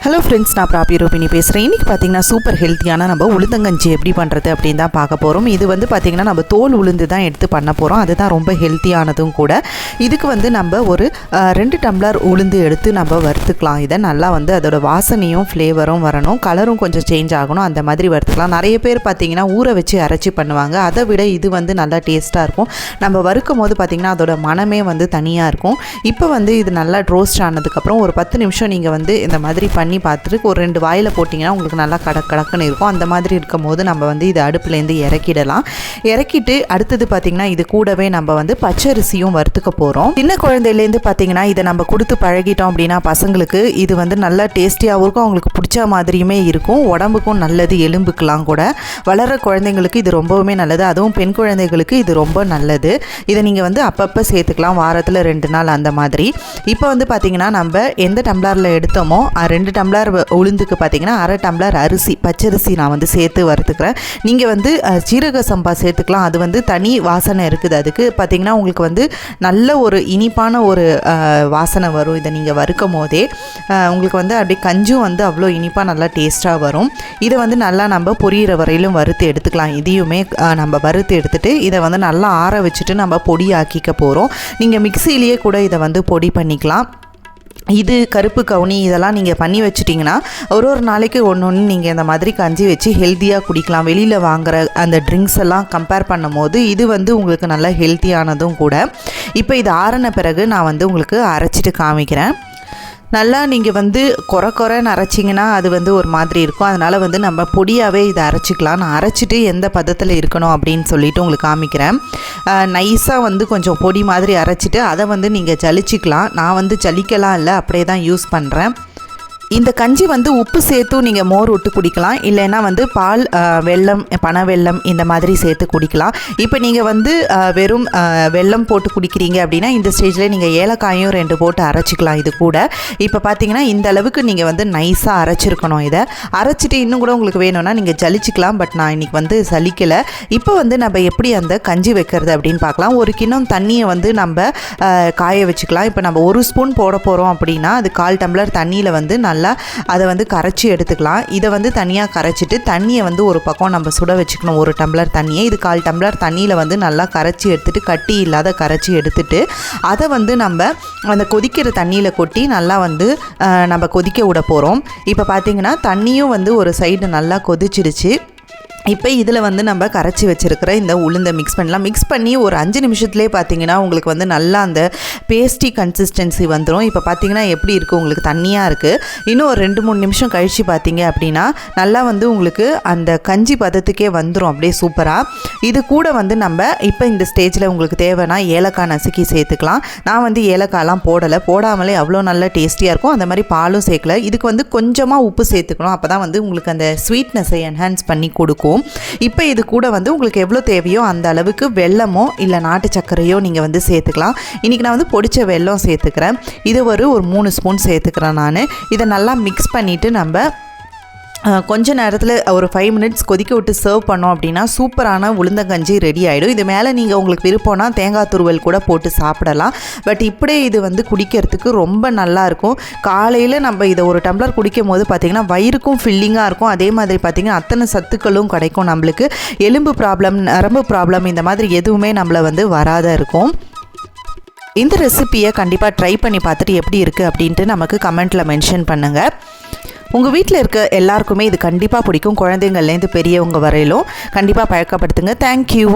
Hello friends நான் ப்ராபி ரூபினி பேசுகிறேன் இன்றைக்கி பார்த்தீங்கன்னா சூப்பர் ஹெல்த்தியான நம்ம உளுந்தங்கஞ்சி எப்படி பண்ணுறது அப்படின்னு தான் பார்க்க போகிறோம் இது வந்து பார்த்திங்கன்னா நம்ம தோல் உளுந்து தான் எடுத்து பண்ண போகிறோம் அதுதான் ரொம்ப ஹெல்த்தியானதும் கூட. இதுக்கு வந்து நம்ம ஒரு ரெண்டு டம்ளர் உளுந்து எடுத்து நம்ம வறுத்துக்கலாம். இதை நல்லா வந்து அதோட வாசனையும் ஃப்ளேவரும் வரணும். கலரும் கொஞ்சம் சேஞ்ச் ஆகணும். அந்த மாதிரி வறுத்துக்கலாம். நிறைய பேர் பார்த்திங்கன்னா ஊற வச்சு அரைச்சி பண்ணுவாங்க. அதை விட இது வந்து நல்லா டேஸ்ட்டாக இருக்கும். நம்ம வறுக்கும் போது பார்த்திங்கன்னா அதோட மனமே வந்து தனியாக இருக்கும். இப்போ வந்து இது நல்லா ரோஸ்ட் ஆனதுக்கப்புறம் ஒரு பத்து நிமிஷம் நீங்கள் வந்து இந்த மாதிரி பண்ணி பார்த்துட்டு ஒரு ரெண்டு வாயில் போட்டிங்கன்னா உங்களுக்கு நல்லா கடக் கடக்குன்னு இருக்கும். அந்த மாதிரி இருக்கும் போது நம்ம வந்து இது அடுப்புலேருந்து இறக்கிடலாம். இறக்கிட்டு அடுத்தது பார்த்திங்கன்னா இது கூடவே நம்ம வந்து பச்சரிசியும் வறுத்துக்க போகிறோம் சின்ன குழந்தையிலேருந்து பார்த்திங்கன்னா இதை நம்ம கொடுத்து பழகிட்டோம் அப்படின்னா பசங்களுக்கு இது வந்து நல்லா டேஸ்டியாகவும் இருக்கும். அவங்களுக்கு பிடிச்ச மாதிரியுமே இருக்கும். உடம்புக்கும் நல்லது எலும்புக்கெலாம் கூட. வளர குழந்தைங்களுக்கு இது ரொம்பவுமே நல்லது. அதுவும் பெண் குழந்தைகளுக்கு இது ரொம்ப நல்லது. இதை நீங்கள் வந்து அப்பப்போ சேர்த்துக்கலாம். வாரத்தில் ரெண்டு நாள் அந்த மாதிரி. இப்போ வந்து பார்த்திங்கன்னா நம்ம எந்த டம்ளரில் எடுத்தோமோ ரெண்டு ரெண்டு டம்ளர் வ- உளுந்துக்கு பார்த்தீங்கன்னா அரை டம்ளர் அரிசி பச்சரிசி நான் வந்து சேர்த்து வறுத்துக்கிறேன். நீங்கள் வந்து சீரக சம்பா சேர்த்துக்கலாம். அது வந்து தனி வாசனை இருக்குது. அதுக்கு பார்த்திங்கன்னா உங்களுக்கு வந்து நல்ல ஒரு இனிப்பான ஒரு வாசனை வரும். இதை நீங்கள் வறுக்கும் போதே உங்களுக்கு வந்து அப்படியே கஞ்சும் வந்து அவ்வளோ இனிப்பாக நல்லா டேஸ்ட்டாக வரும். இதை வந்து நல்லா நம்ம பொரியிற வரையிலும் வறுத்து எடுத்துக்கலாம். இதையுமே நம்ம வறுத்து எடுத்துகிட்டு இதை வந்து நல்லா ஆற வச்சுட்டு நம்ம பொடி ஆக்கிக்க போகிறோம் நீங்கள் மிக்சியிலேயே கூட இதை வந்து பொடி பண்ணிக்கலாம். இது கருப்பு கவுனி இதெல்லாம் நீங்கள் பண்ணி வச்சிட்டிங்கன்னா ஒரு ஒரு நாளைக்கு ஒன்று ஒன்று நீங்கள் இந்த மாதிரி கஞ்சி வச்சு ஹெல்த்தியாக குடிக்கலாம். வெளியில் வாங்குற அந்த ட்ரிங்க்ஸ் எல்லாம் கம்பேர் பண்ணும்போது இது வந்து உங்களுக்கு நல்ல ஹெல்த்தியானதும் கூட. இப்போ இது ஆறின பிறகு நான் வந்து உங்களுக்கு அரைச்சிட்டு காமிக்கிறேன். நல்லா நீங்கள் வந்து குறை குறைன்னு அரைச்சிங்கன்னா அது வந்து ஒரு மாதிரி இருக்கும். அதனால் வந்து நம்ம பொடியாகவே இதை அரைச்சிக்கலாம். நான் அரைச்சிட்டு எந்த பதத்தில் இருக்கணும் அப்படின்னு சொல்லிட்டு உங்களுக்கு காமிக்கிறேன். நைஸாக வந்து கொஞ்சம் பொடி மாதிரி அரைச்சிட்டு அதை வந்து நீங்கள் ஜலிச்சிக்கலாம். நான் வந்து ஜலிக்கலாம் இல்லை அப்படியே தான் யூஸ் பண்ணுறேன் இந்த கஞ்சி வந்து உப்பு சேர்த்தும் நீங்கள் மோர் விட்டு குடிக்கலாம். இல்லைன்னா வந்து பால் வெள்ளம் வெல்லம் பனை வெல்லம் இந்த மாதிரி சேர்த்து குடிக்கலாம். இப்போ நீங்கள் வந்து வெறும் வெள்ளம் வெல்லம் போட்டு குடிக்கிறீங்க அப்படின்னா இந்த ஸ்டேஜில் நீங்கள் ஏலக்காயும் ரெண்டு போட்டு அரைச்சிக்கலாம் இது கூட. இப்போ பார்த்தீங்கன்னா இந்த அளவுக்கு நீங்கள் வந்து நைஸாக அரைச்சிருக்கணும் இதை. அரைச்சிட்டு இன்னும் கூட உங்களுக்கு வேணும்னா நீங்கள் ஜலிச்சிக்கலாம் பட் நான் இன்னைக்கு வந்து சலிக்கலை. இப்போ வந்து நம்ம எப்படி அந்த கஞ்சி வைக்கிறது அப்படின்னு பார்க்கலாம் ஒரு கிண்ணம் தண்ணியை வந்து நம்ம காய வச்சுக்கலாம். இப்போ நம்ம ஒரு ஸ்பூன் போட போகிறோம் அப்படின்னா அது கால் டம்ளர் தண்ணியில் வந்து நல்லா அதை வந்து கரைச்சி எடுத்துக்கலாம். இதை வந்து தனியாக கரைச்சிட்டு தண்ணியை வந்து ஒரு பக்கம் நம்ம சுட வச்சுக்கணும். ஒரு டம்ளர் தண்ணியை. இது கால் டம்ளர் தண்ணியில் வந்து நல்லா கரைச்சி எடுத்துட்டு கட்டி இல்லாத கரைச்சி எடுத்துட்டு அதை வந்து நம்ம அந்த கொதிக்கிற தண்ணியில் கொட்டி நல்லா வந்து நம்ம கொதிக்க விட போகிறோம் இப்போ பார்த்தீங்கன்னா தண்ணியும் வந்து ஒரு சைடு நல்லா கொதிச்சிடுச்சு இப்போ இதில் வந்து நம்ம கரைச்சி வச்சுருக்கிற இந்த உளுந்தை மிக்ஸ் பண்ணலாம். மிக்ஸ் பண்ணி ஒரு அஞ்சு நிமிஷத்துலேயே பார்த்தீங்கன்னா உங்களுக்கு வந்து நல்லா அந்த பேஸ்டி கன்சிஸ்டன்சி வந்துடும் இப்போ பார்த்தீங்கன்னா எப்படி இருக்குது உங்களுக்கு தண்ணியாக இருக்குது இன்னும் ஒரு ரெண்டு மூணு நிமிஷம் கழித்து பார்த்தீங்க அப்படின்னா நல்லா வந்து உங்களுக்கு அந்த கஞ்சி பதத்துக்கே வந்துடும் அப்படியே சூப்பராக இது கூட வந்து நம்ம இப்போ இந்த ஸ்டேஜில் உங்களுக்கு தேவைன்னா ஏலக்காய் நசுக்கி சேர்த்துக்கலாம். நான் வந்து ஏலக்காயெலாம் போடலை. போடாமலே அவ்வளோ நல்ல டேஸ்டியாக இருக்கும். அந்த மாதிரி பாலும் சேர்க்கல. இதுக்கு வந்து கொஞ்சமாக உப்பு சேர்த்துக்கணும். அப்போ தான் வந்து உங்களுக்கு அந்த ஸ்வீட்னஸை என்ஹான்ஸ் பண்ணி கொடுக்கும். இப்போ இது கூட வந்து உங்களுக்கு எவ்வளோ தேவையோ அந்த அளவுக்கு வெல்லமோ இல்லை நாட்டு சர்க்கரையோ நீங்கள் வந்து சேர்த்துக்கலாம். இன்றைக்கி நான் வந்து பொடிச்ச வெல்லம் சேர்த்துக்கிறேன். இது ஒரு ஒரு மூணு ஸ்பூன் சேர்த்துக்கிறேன் நான். இதை நல்லா மிக்ஸ் பண்ணிவிட்டு நம்ம கொஞ்ச நேரத்தில் ஒரு ஃபைவ் மினிட்ஸ் கொதிக்க விட்டு சர்வ் பண்ணோம் அப்படின்னா சூப்பரான உளுந்தங்கஞ்சி ரெடி ஆகிடும் இது மேலே நீங்கள் உங்களுக்கு விருப்பம்னா தேங்காய் துருவல் கூட போட்டு சாப்பிடலாம். பட் இப்படியே இது வந்து குடிக்கிறதுக்கு ரொம்ப நல்லா இருக்கும். காலையில் நம்ம இதை ஒரு டம்ளர் குடிக்கும் போது பார்த்திங்கன்னா வயிறுக்கும் ஃபில்லிங்காக இருக்கும். அதே மாதிரி பார்த்திங்கன்னா அத்தனை சத்துக்களும் கிடைக்கும் நம்மளுக்கு. எலும்பு ப்ராப்ளம் நரம்பு ப்ராப்ளம் இந்த மாதிரி எதுவுமே நம்மளை வந்து வராத இருக்கும். இந்த ரெசிப்பியை கண்டிப்பாக ட்ரை பண்ணி பார்த்துட்டு எப்படி இருக்குது அப்படின்ட்டு நமக்கு கமெண்ட்டில் மென்ஷன் பண்ணுங்கள் உங்கள் வீட்டில் இருக்க எல்லாருக்குமே இது கண்டிப்பாக பிடிக்கும். குழந்தைங்கள்லேருந்து பெரியவங்க வரையிலும் கண்டிப்பாக பழக்கப்படுத்துங்க. தேங்க்யூ